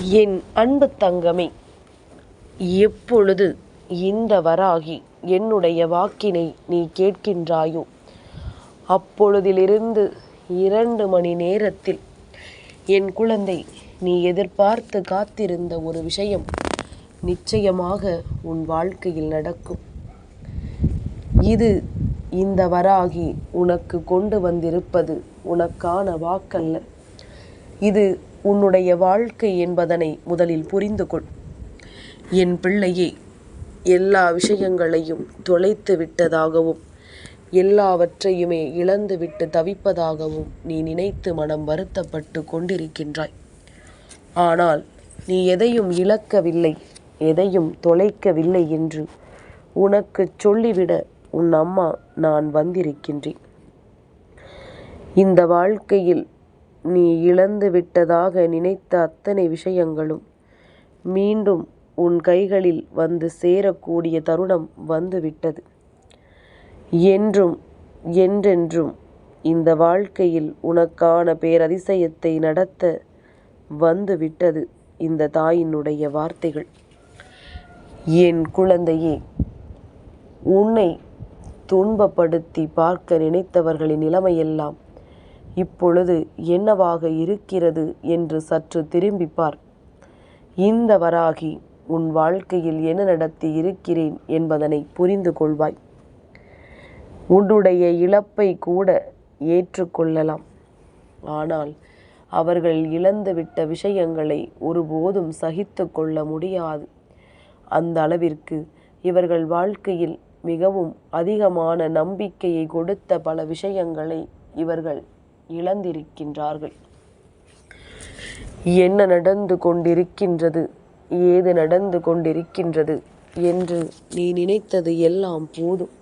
என் அன்பு தங்கமே எப்பொழுது இந்த வராகி என்னுடைய வாக்கினை நீ கேட்கின்றாயோ அப்பொழுதிலிருந்து இரண்டு மணி நேரத்தில் என் குழந்தை நீ எதிர்பார்த்து காத்திருந்த ஒரு விஷயம் நிச்சயமாக உன் வாழ்க்கையில் நடக்கும். இது இந்த வராகி உனக்கு கொண்டு வந்திருப்பது உனக்கான வாக்கல்ல. இது உன்னுடைய வாழ்க்கை என்பதனை முதலில் புரிந்து கொள். என் பிள்ளையே எல்லா விஷயங்களையும் தொலைத்து விட்டதாகவும் எல்லாவற்றையுமே இழந்துவிட்டு தவிப்பதாகவும் நீ நினைத்து மனம் வருத்தப்பட்டு கொண்டிருக்கின்றாய். ஆனால் நீ எதையும் இழக்கவில்லை எதையும் தொலைக்கவில்லை என்று உனக்கு சொல்லிவிட உன் அம்மா நான் வந்திருக்கின்றேன். இந்த வாழ்க்கையில் நீ இழந்து விட்டதாக நினைத்த அத்தனை விஷயங்களும் மீண்டும் உன் கைகளில் வந்து சேரக்கூடிய தருணம் வந்துவிட்டது என்றும் என்றென்றும் இந்த வாழ்க்கையில் உனக்கான பேரதிசயத்தை நடத்த வந்துவிட்டது இந்த தாயினுடைய வார்த்தைகள். என் குழந்தையே உன்னை துன்பப்படுத்தி பார்க்க நினைத்தவர்களின் நிலைமையெல்லாம் இப்பொழுது என்னவாக இருக்கிறது என்று சற்று திரும்பிப்பார். இந்த வராகி உன் வாழ்க்கையில் என்ன நடத்தி இருக்கிறேன் என்பதனை புரிந்து கொள்வாய். உன்னுடைய இழப்பை கூட ஏற்றுக்கொள்ளலாம் ஆனால் அவர்கள் இழந்துவிட்ட விஷயங்களை ஒருபோதும் சகித்து கொள்ள முடியாது. அந்த அளவிற்கு இவர்கள் வாழ்க்கையில் மிகவும் அதிகமான நம்பிக்கையை கொடுத்த பல விஷயங்களை இவர்கள் இழந்திருக்கின்றார்கள். என்ன நடந்து கொண்டிருக்கின்றது? ஏது நடந்து கொண்டிருக்கின்றது என்று நீ நினைத்தது எல்லாம் போதும்.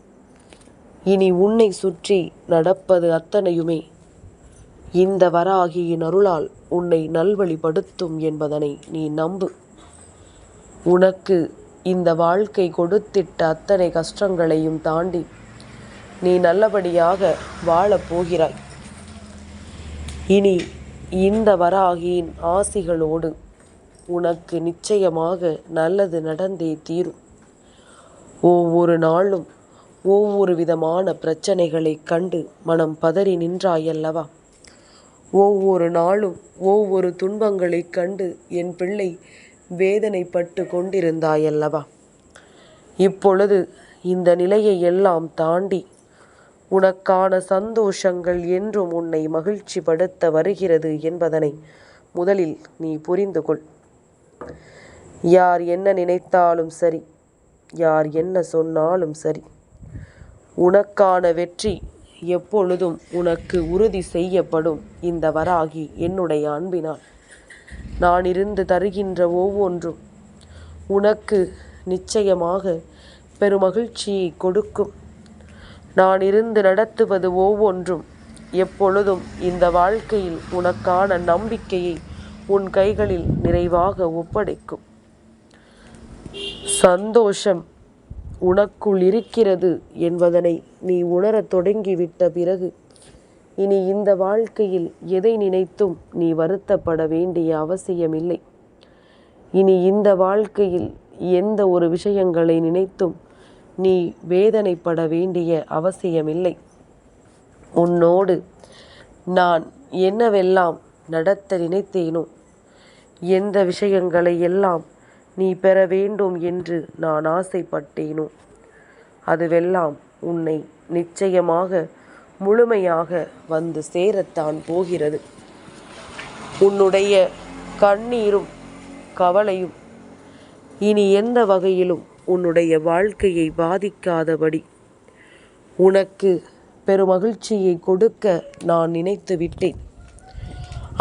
இனி உன்னை சுற்றி நடப்பது அத்தனையுமே இந்த வராகியின் அருளால் உன்னை நல்வழிப்படுத்தும் என்பதனை நீ நம்பு. உனக்கு இந்த வாழ்க்கை கொடுத்திட்ட அத்தனை கஷ்டங்களையும் தாண்டி நீ நல்லபடியாக வாழப் போகிறாய். இனி இந்த வராகியின் ஆசிகளோடு உனக்கு நிச்சயமாக நல்லது நடந்தே தீரும். ஒவ்வொரு நாளும் ஒவ்வொரு விதமான பிரச்சனைகளைக் கண்டு மனம் பதறி நின்றாயல்லவா? ஒவ்வொரு நாளும் ஒவ்வொரு துன்பங்களைக் கண்டு என் பிள்ளை வேதனைப்பட்டு கொண்டிருந்தாயல்லவா? இப்பொழுது இந்த நிலையை எல்லாம் தாண்டி உனக்கான சந்தோஷங்கள் என்றும் உன்னை மகிழ்ச்சிப்படுத்த வருகிறது என்பதனை முதலில் நீ புரிந்து கொள். யார் என்ன நினைத்தாலும் சரி யார் என்ன சொன்னாலும் சரி உனக்கான வெற்றி எப்பொழுதும் உனக்கு உறுதி செய்யப்படும் இந்த வராகி என்னுடைய அன்பினால். நான் இருந்து தருகின்ற ஒவ்வொன்றும் உனக்கு நிச்சயமாக பெருமகிழ்ச்சியை கொடுக்கும். நான் இருந்து நடத்துவது ஒவ்வொன்றும். எப்பொழுதும் இந்த வாழ்க்கையில் உனக்கான நம்பிக்கையை உன் கைகளில் நிறைவாக ஒப்படைக்கும். சந்தோஷம் உனக்குள் இருக்கிறது என்பதனை நீ உணரத் தொடங்கிவிட்ட பிறகு இனி இந்த வாழ்க்கையில் எதை நினைத்தும் நீ வருத்தப்பட வேண்டிய அவசியமில்லை. இனி இந்த வாழ்க்கையில் எந்த ஒரு விஷயங்களை நினைத்தும் நீ வேதனைப்பட வேண்டிய அவசியமில்லை. உன்னோடு நான் என்னவெல்லாம் நடத்த நினைத்தேனோ எந்த விஷயங்களை எல்லாம் நீ பெற வேண்டும் என்று நான் ஆசைப்பட்டேனோ அதுவெல்லாம் உன்னை நிச்சயமாக முழுமையாக வந்து சேரத்தான் போகிறது. உன்னுடைய கண்ணீரும் கவலையும் இனி எந்த வகையிலும் உன்னுடைய வாழ்க்கையை பாதிக்காதபடி. உனக்கு பெருமகிழ்ச்சியை கொடுக்க நான் நினைத்து விட்டேன்.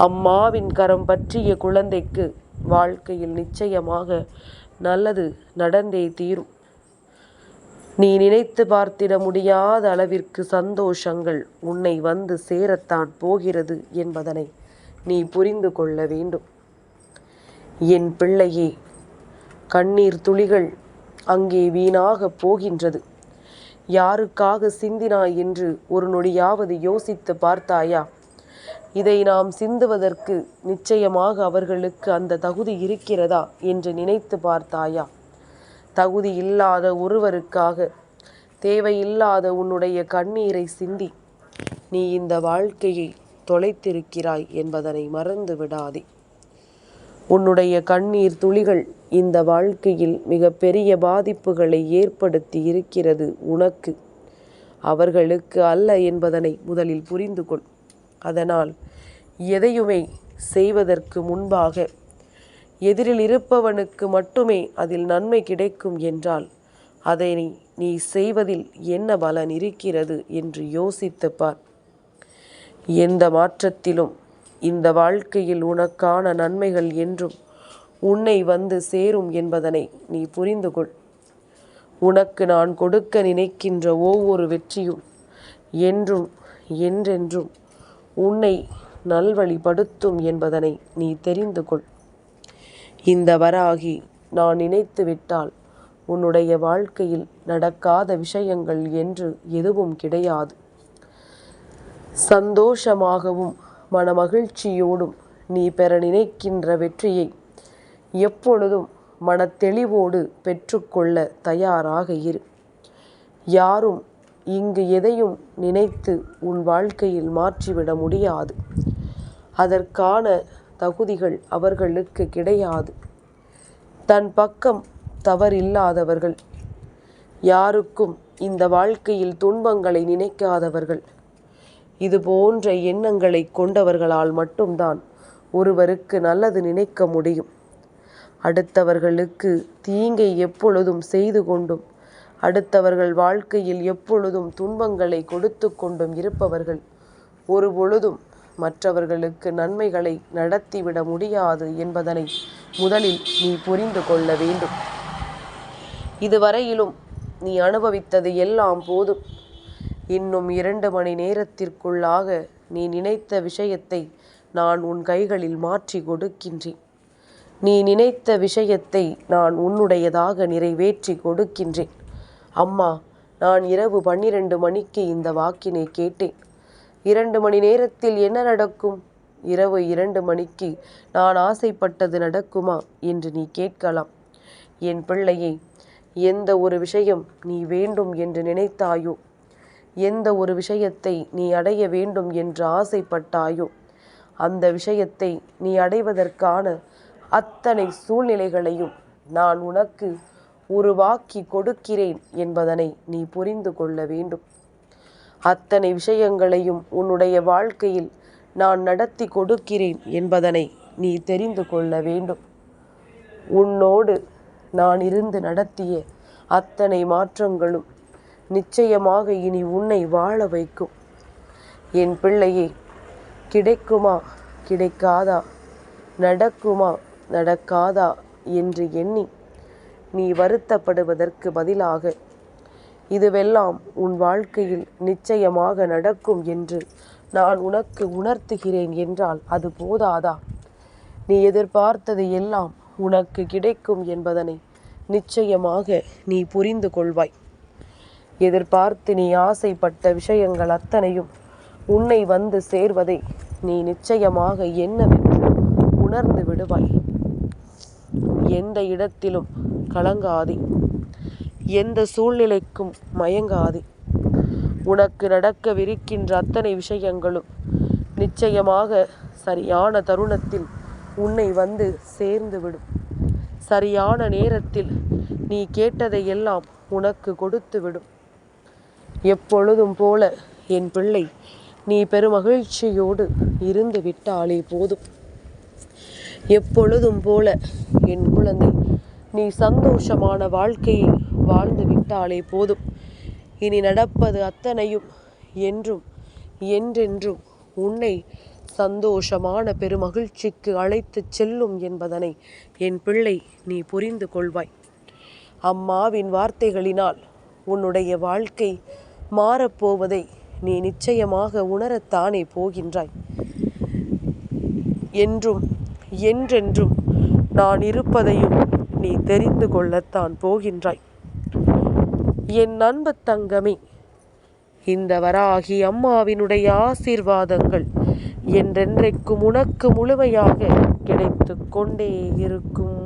அம்மாவின் கரம் பற்றிய குழந்தைக்கு வாழ்க்கையில் நிச்சயமாக நல்லது நடந்தே தீரும். நீ நினைத்து பார்த்திட முடியாத அளவிற்கு சந்தோஷங்கள் உன்னை வந்து சேரத்தான் போகிறது என்பதனை நீ புரிந்து கொள்ள வேண்டும். என் பிள்ளையே கண்ணீர் துளிகள் அங்கே வீணாக போகின்றது. யாருக்காக சிந்தினாய் என்று ஒரு நொடியாவது யோசித்து பார்த்தாயா? இதை நாம் சிந்துவதற்கு நிச்சயமாக அவர்களுக்கு அந்த தகுதி இருக்கிறதா என்று நினைத்து பார்த்தாயா? தகுதி இல்லாத ஒருவருக்காக தேவையில்லாத உன்னுடைய கண்ணீரை சிந்தி நீ இந்த வாழ்க்கையை தொலைத்திருக்கிறாய் என்பதனை மறந்து விடாதே உன்னுடைய கண்ணீர் துளிகள் இந்த வாழ்க்கையில் மிக பெரிய பாதிப்புகளை ஏற்படுத்தி இருக்கிறது உனக்கு. அவர்களுக்கு அல்ல என்பதனை முதலில் புரிந்து கொள். அதனால் எதையுமே செய்வதற்கு முன்பாக எதிரில் இருப்பவனுக்கு மட்டுமே அதில் நன்மை கிடைக்கும் என்றால் அதை நீ செய்வதில் என்ன பலன் இருக்கிறது என்று யோசித்து பார். எந்த மாற்றத்திலும் இந்த வாழ்க்கையில் உனக்கான நன்மைகள் என்றும் உன்னை வந்து சேரும் என்பதனை நீ புரிந்து கொள். உனக்கு நான் கொடுக்க நினைக்கின்ற ஒவ்வொரு வெற்றியும் என்றும் என்றென்றும் உன்னை நல்வழிப்படுத்தும் என்பதனை நீ தெரிந்து கொள். இந்த வராகி நான் நினைத்து விட்டால் உன்னுடைய வாழ்க்கையில் நடக்காத விஷயங்கள் என்று எதுவும் கிடையாது. சந்தோஷமாகவும் மனமகிழ்ச்சியோடும் நீ பெற நினைக்கின்ற வெற்றியை எப்பொழுதும் மனத்தெளிவோடு பெற்றுக்கொள்ள தயாராக இரு. யாரும் இங்கு எதையும் நினைத்து உன் வாழ்க்கையில் மாற்றிவிட முடியாது. அதற்கான தகுதிகள் அவர்களுக்கு கிடையாது. தன் பக்கம் தவறில்லாதவர்கள். யாருக்கும் இந்த வாழ்க்கையில் துன்பங்களை நினைக்காதவர்கள். இது போன்ற எண்ணங்களை கொண்டவர்களால் மட்டும்தான் ஒருவருக்கு நல்லது நினைக்க முடியும். அடுத்தவர்களுக்கு தீங்கை எப்பொழுதும் செய்து கொண்டும் அடுத்தவர்கள் வாழ்க்கையில் எப்பொழுதும் துன்பங்களை கொடுத்து கொண்டும் இருப்பவர்கள் ஒரு பொழுதும் மற்றவர்களுக்கு நன்மைகளை நடத்திவிட முடியாது என்பதனை முதலில் நீ புரிந்து கொள்ள வேண்டும். இதுவரையிலும் நீ அனுபவித்தது எல்லாம் போதும். இன்னும் இரண்டு மணி நேரத்திற்குள்ளாக நீ நினைத்த விஷயத்தை நான் உன் கைகளில் மாற்றி கொடுக்கின்றேன். நீ நினைத்த விஷயத்தை நான் உன்னுடையதாக நிறைவேற்றி கொடுக்கின்றேன். அம்மா நான் இரவு பன்னிரண்டு மணிக்கு இந்த வாக்கினை கேட்டேன். இரண்டு மணி நேரத்தில் என்ன நடக்கும்? இரவு இரண்டு மணிக்கு நான் ஆசைப்பட்டது நடக்குமா என்று நீ கேட்கலாம். என் பிள்ளையை எந்த ஒரு விஷயம் நீ வேண்டும் என்று நினைத்தாயோ? எந்த ஒரு விஷயத்தை நீ அடைய வேண்டும் என்று ஆசைப்பட்டாயோ அந்த விஷயத்தை நீ அடைவதற்கான அத்தனை சூழ்நிலைகளையும் நான் உனக்கு உருவாக்கி கொடுக்கிறேன் என்பதனை நீ புரிந்து கொள்ள வேண்டும். அத்தனை விஷயங்களையும் உன்னுடைய வாழ்க்கையில் நான் நடத்தி கொடுக்கிறேன் என்பதனை நீ தெரிந்து கொள்ள வேண்டும். உன்னோடு நான் இருந்து நடத்திய அத்தனை மாற்றங்களும் நிச்சயமாக இனி உன்னை வாழ வைக்கும். என் பிள்ளையே கிடைக்குமா கிடைக்காதா நடக்குமா நடக்காதா என்று எண்ணி நீ வருத்தப்படுவதற்கு பதிலாக இதுவெல்லாம் உன் வாழ்க்கையில் நிச்சயமாக நடக்கும் என்று நான் உனக்கு உணர்த்துகிறேன் என்றால் அது போதாதா? நீ எதிர்பார்த்தது எல்லாம் உனக்கு கிடைக்கும் என்பதனை நிச்சயமாக நீ புரிந்து கொள்வாய். எதிர்பார்த்து நீ ஆசைப்பட்ட விஷயங்கள் அத்தனையும் உன்னை வந்து சேர்வதை நீ நிச்சயமாக என்னவென்று உணர்ந்து விடுவாய். எந்த இடத்திலும் கலங்காதே. எந்த சூழ்நிலைக்கும் மயங்காதே. உனக்கு நடக்கவிருக்கின்ற அத்தனை விஷயங்களும் நிச்சயமாக சரியான தருணத்தில் உன்னை வந்து சேர்ந்துவிடும் சரியான நேரத்தில் நீ கேட்டதையெல்லாம் உனக்கு கொடுத்து விடும். எப்பொழுதும் போல என் பிள்ளை நீ பெருமகிழ்ச்சியோடு இருந்து விட்டாலே போதும். எப்பொழுதும் போல என் குழந்தை நீ சந்தோஷமான வாழ்க்கையை வாழ்ந்து விட்டாலே போதும். இனி நடப்பது அத்தனையும் என்றும் என்றென்றும் உன்னை சந்தோஷமான பெருமகிழ்ச்சிக்கு அழைத்துச் செல்லும் என்பதனை என் பிள்ளை நீ புரிந்து கொள்வாய். அம்மாவின் வார்த்தைகளினால் உன்னுடைய வாழ்க்கை மாறப்போவதை நீ நிச்சயமாக உணரத்தானே போகின்றாய். என்றும் என்றென்றும் நான் இருப்பதையும் நீ தெரிந்து கொள்ளத்தான் போகின்றாய். என் அன்பு தங்கமே இந்த வராகி அம்மாவினுடைய ஆசீர்வாதங்கள் என்றென்றைக்கும் உனக்கு முழுமையாக கிடைத்து கொண்டே இருக்கும்.